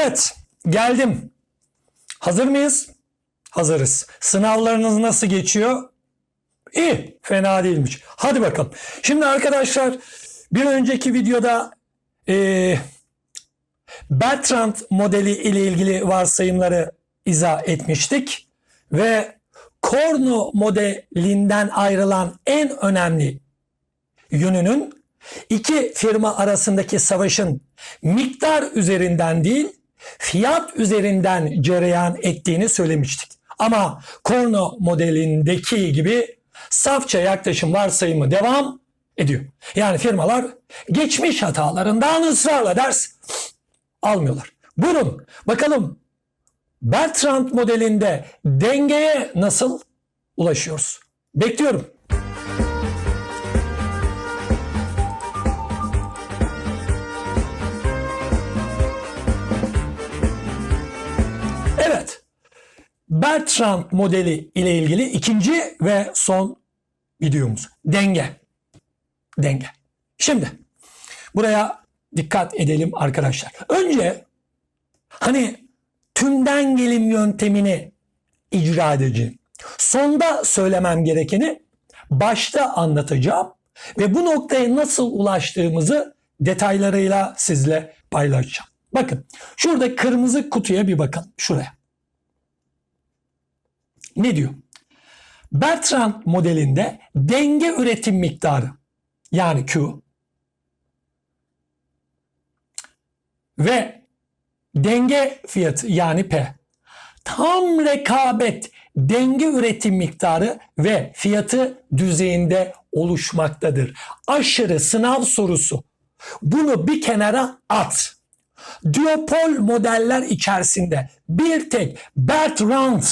Evet, geldim. Hazır mıyız? Hazırız. Sınavlarınız nasıl geçiyor? İyi, fena değilmiş. Hadi bakalım. Şimdi arkadaşlar bir önceki videoda eee Bertrand modeli ile ilgili varsayımları izah etmiştik ve Korno modelinden ayrılan en önemli yönünün iki firma arasındaki savaşın miktar üzerinden değil fiyat üzerinden cereyan ettiğini söylemiştik. Ama Korno modelindeki gibi safça yaklaşım varsayımı devam ediyor. Yani firmalar geçmiş hatalarından ısrarla ders almıyorlar. Buyurun bakalım Bertrand modelinde dengeye nasıl ulaşıyoruz? Bekliyorum. Bertrand modeli ile ilgili ikinci ve son videomuz. Denge. Denge. Şimdi buraya dikkat edelim arkadaşlar. Önce hani tümden gelim yöntemini icra edeceğim. Sonda söylemem gerekeni başta anlatacağım ve bu noktaya nasıl ulaştığımızı detaylarıyla sizle paylaşacağım. Bakın şurada kırmızı kutuya bir bakın şuraya. Ne diyor? Bertrand modelinde denge üretim miktarı yani Q ve denge fiyatı yani P tam rekabet denge üretim miktarı ve fiyatı düzeyinde oluşmaktadır. Aşırı sınav sorusu. Bunu bir kenara at. Duopol modeller içerisinde bir tek Bertrand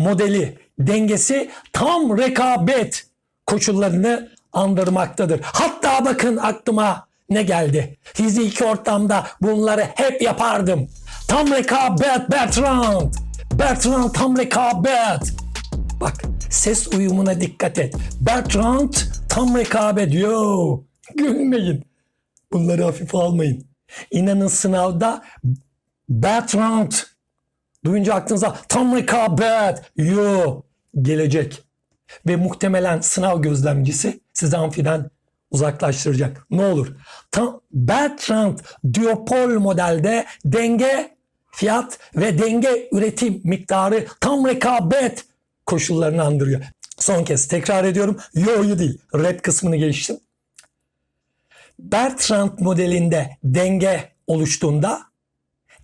modeli dengesi tam rekabet koşullarını andırmaktadır. Hatta bakın aklıma ne geldi? Fiziki ortamda bunları hep yapardım. Tam rekabet Bertrand. Bertrand tam rekabet. Bak ses uyumuna dikkat et. Bertrand tam rekabet. Yo gülmeyin. Bunları hafife almayın. İnanın sınavda Bertrand duyunca aklınıza tam rekabet. Yo gelecek. Ve muhtemelen sınav gözlemcisi sizi amfiden uzaklaştıracak. Ne olur? Tam Bertrand Duopol modelde denge fiyat ve denge üretim miktarı tam rekabet koşullarını andırıyor. Son kez tekrar ediyorum. Yo'yu değil. Red kısmını geçtim. Bertrand modelinde denge oluştuğunda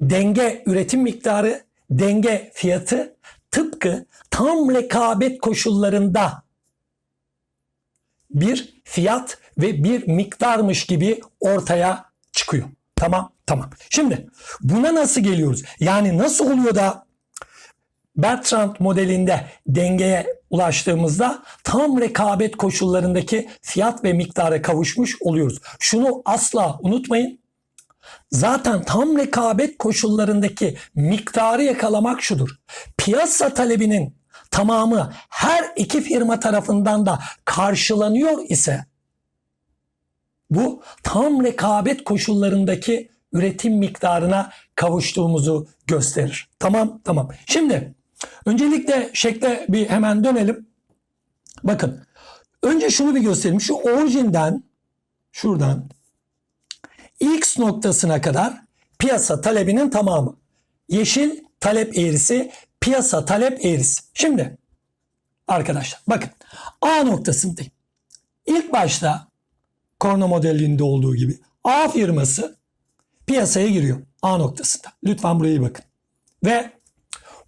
denge üretim miktarı, denge fiyatı tıpkı tam rekabet koşullarında bir fiyat ve bir miktarmış gibi ortaya çıkıyor. Tamam, tamam. Şimdi buna nasıl geliyoruz? Yani nasıl oluyor da Bertrand modelinde dengeye ulaştığımızda tam rekabet koşullarındaki fiyat ve miktara kavuşmuş oluyoruz. Şunu asla unutmayın. Zaten tam rekabet koşullarındaki miktarı yakalamak şudur. Piyasa talebinin tamamı her iki firma tarafından da karşılanıyor ise bu tam rekabet koşullarındaki üretim miktarına kavuştuğumuzu gösterir. Tamam tamam. Şimdi öncelikle şekle bir hemen dönelim. Bakın önce şunu bir gösterelim. Şu orijinden şuradan X noktasına kadar piyasa talebinin tamamı. Yeşil talep eğrisi, piyasa talep eğrisi. Şimdi arkadaşlar bakın A noktasındayım. İlk başta Korno modelinde olduğu gibi A firması piyasaya giriyor A noktasında. Lütfen buraya bakın. Ve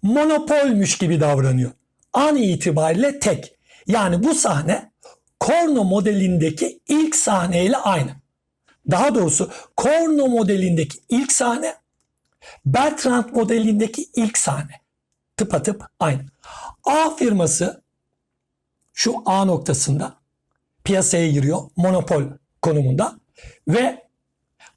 monopolmüş gibi davranıyor. An itibariyle tek. Yani bu sahne Korno modelindeki ilk sahneyle aynı. Daha doğrusu Korno modelindeki ilk sahne Bertrand modelindeki ilk sahne. Tıpatıp aynı. A firması şu A noktasında piyasaya giriyor monopol konumunda ve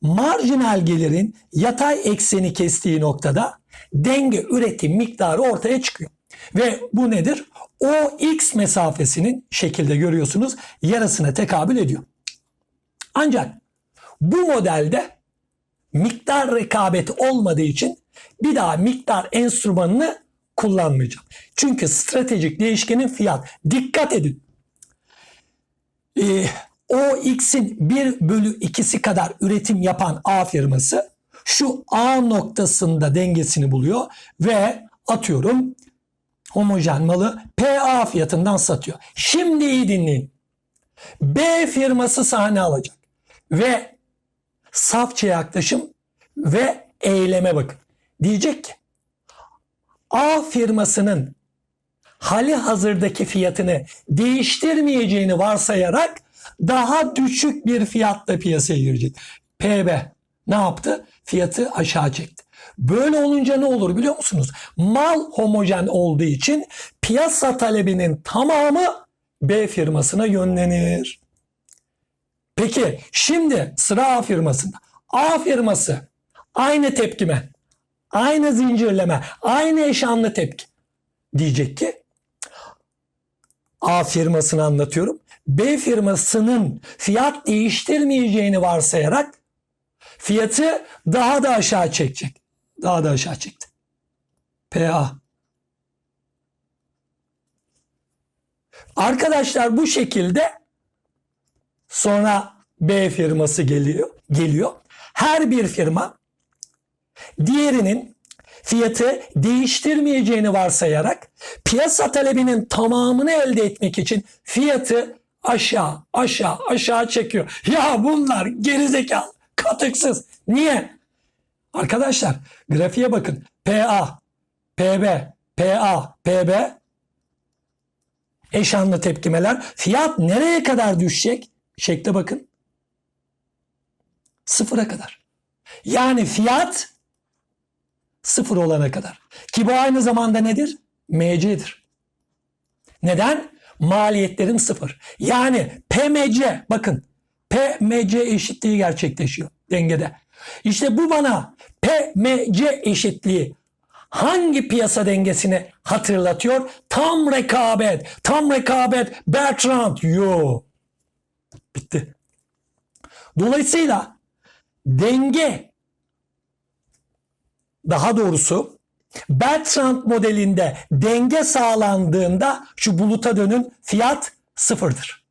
marjinal gelirin yatay ekseni kestiği noktada denge üretim miktarı ortaya çıkıyor. Ve bu nedir? O x mesafesinin şekilde görüyorsunuz yarısına tekabül ediyor. Ancak bu modelde miktar rekabeti olmadığı için bir daha miktar enstrümanını kullanmayacağım. Çünkü stratejik değişkenin fiyat. Dikkat edin. Ee, o x'in 1 bölü 2'si kadar üretim yapan A firması şu A noktasında dengesini buluyor ve atıyorum homojen malı PA fiyatından satıyor. Şimdi iyi dinleyin. B firması sahne alacak ve safça yaklaşım ve eyleme bakın. Diyecek ki A firmasının hali hazırdaki fiyatını değiştirmeyeceğini varsayarak daha düşük bir fiyatla piyasaya girecek. PB ne yaptı? Fiyatı aşağı çekti. Böyle olunca ne olur biliyor musunuz? Mal homojen olduğu için piyasa talebinin tamamı B firmasına yönlenir. Peki şimdi sıra A firmasında. A firması aynı tepkime, aynı zincirleme, aynı eşanlı tepki diyecek ki A firmasını anlatıyorum. B firmasının fiyat değiştirmeyeceğini varsayarak fiyatı daha da aşağı çekecek. Daha da aşağı çekti. PA. Arkadaşlar bu şekilde sonra B firması geliyor. Geliyor. Her bir firma diğerinin fiyatı değiştirmeyeceğini varsayarak piyasa talebinin tamamını elde etmek için fiyatı aşağı aşağı aşağı çekiyor. Ya bunlar gerizekalı, katıksız. Niye? Arkadaşlar grafiğe bakın. PA, PB, PA, PB eşanlı tepkimeler. Fiyat nereye kadar düşecek? Şekle bakın. Sıfıra kadar. Yani fiyat sıfır olana kadar. Ki bu aynı zamanda nedir? MC'dir. Neden? Maliyetlerim sıfır. Yani PMC bakın PMC eşitliği gerçekleşiyor dengede. İşte bu bana PMC eşitliği hangi piyasa dengesini hatırlatıyor? Tam rekabet. Tam rekabet Bertrand. Yo. Bitti. Dolayısıyla denge daha doğrusu Bertrand modelinde denge sağlandığında şu buluta dönün fiyat sıfırdır.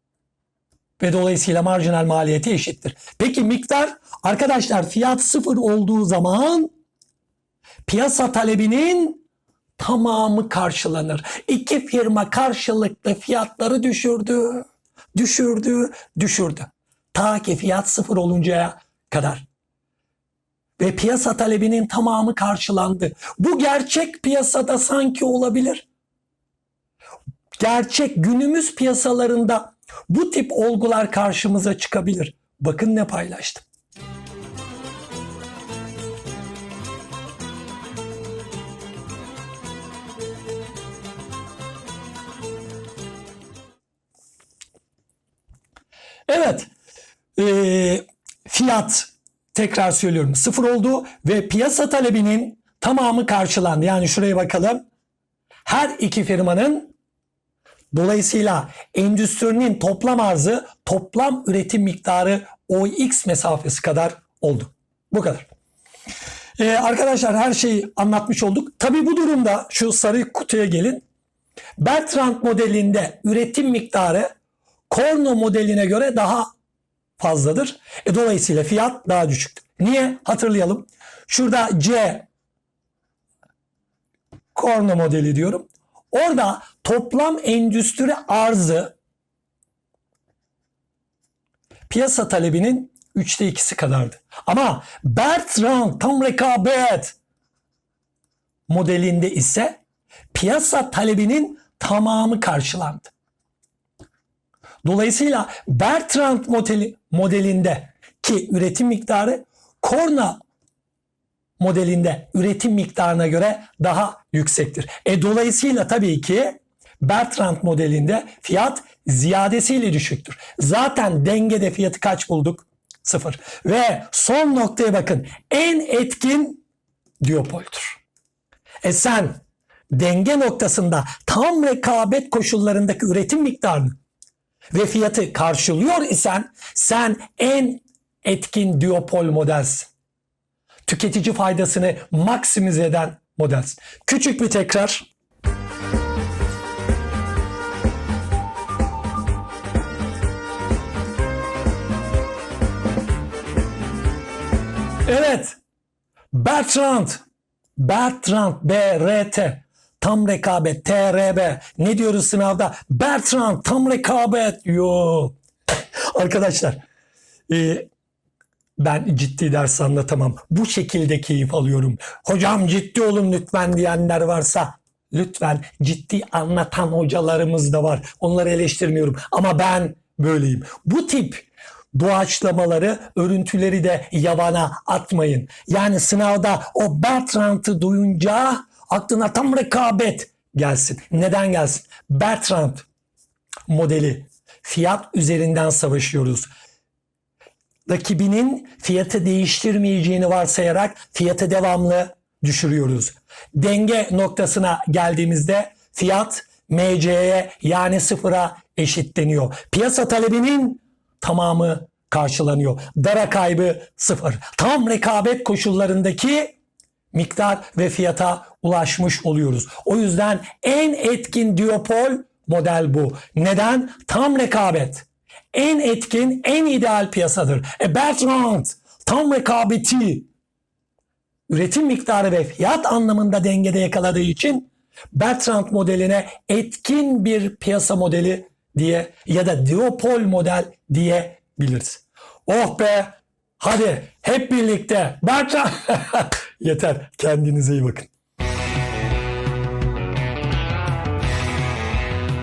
Ve dolayısıyla marjinal maliyeti eşittir. Peki miktar arkadaşlar fiyat sıfır olduğu zaman piyasa talebinin tamamı karşılanır. İki firma karşılıklı fiyatları düşürdü, düşürdü, düşürdü. Ta ki fiyat sıfır oluncaya kadar. Ve piyasa talebinin tamamı karşılandı. Bu gerçek piyasada sanki olabilir. Gerçek günümüz piyasalarında bu tip olgular karşımıza çıkabilir. Bakın ne paylaştım. Evet. Ee, fiyat tekrar söylüyorum sıfır oldu ve piyasa talebinin tamamı karşılandı. Yani şuraya bakalım. Her iki firmanın dolayısıyla endüstrinin toplam arzı toplam üretim miktarı OX mesafesi kadar oldu. Bu kadar. Ee, arkadaşlar her şeyi anlatmış olduk. Tabii bu durumda şu sarı kutuya gelin. Bertrand modelinde üretim miktarı Korno modeline göre daha fazladır. E, dolayısıyla fiyat daha düşüktür. Niye? Hatırlayalım. Şurada C Korno modeli diyorum. Orada toplam endüstri arzı piyasa talebinin üçte ikisi kadardı. Ama Bertrand tam rekabet modelinde ise piyasa talebinin tamamı karşılandı. Dolayısıyla Bertrand modeli, modelinde ki üretim miktarı Korna modelinde üretim miktarına göre daha yüksektir. E dolayısıyla tabii ki Bertrand modelinde fiyat ziyadesiyle düşüktür. Zaten dengede fiyatı kaç bulduk? Sıfır. Ve son noktaya bakın. En etkin diyopoldür. E sen denge noktasında tam rekabet koşullarındaki üretim miktarını ve fiyatı karşılıyor isen sen en etkin duopol modelsin. tüketici faydasını maksimize eden modelsin. Küçük bir tekrar. Evet. Bertrand. Bertrand. B-R-T. Tam rekabet. T-R-B. Ne diyoruz sınavda? Bertrand. Tam rekabet. Yo. Arkadaşlar. e, ben ciddi ders anlatamam. Bu şekilde keyif alıyorum. Hocam ciddi olun lütfen diyenler varsa lütfen ciddi anlatan hocalarımız da var. Onları eleştirmiyorum. Ama ben böyleyim. Bu tip doğaçlamaları, örüntüleri de yabana atmayın. Yani sınavda o Bertrand'ı duyunca aklına tam rekabet gelsin. Neden gelsin? Bertrand modeli fiyat üzerinden savaşıyoruz rakibinin fiyatı değiştirmeyeceğini varsayarak fiyatı devamlı düşürüyoruz. Denge noktasına geldiğimizde fiyat MC'ye yani sıfıra eşitleniyor. Piyasa talebinin tamamı karşılanıyor. Dara kaybı sıfır. Tam rekabet koşullarındaki miktar ve fiyata ulaşmış oluyoruz. O yüzden en etkin duopol model bu. Neden? Tam rekabet. En etkin, en ideal piyasadır. E Bertrand tam rekabeti üretim miktarı ve fiyat anlamında dengede yakaladığı için Bertrand modeline etkin bir piyasa modeli diye ya da duopol model diyebiliriz. Oh be hadi hep birlikte Bertrand yeter kendinize iyi bakın.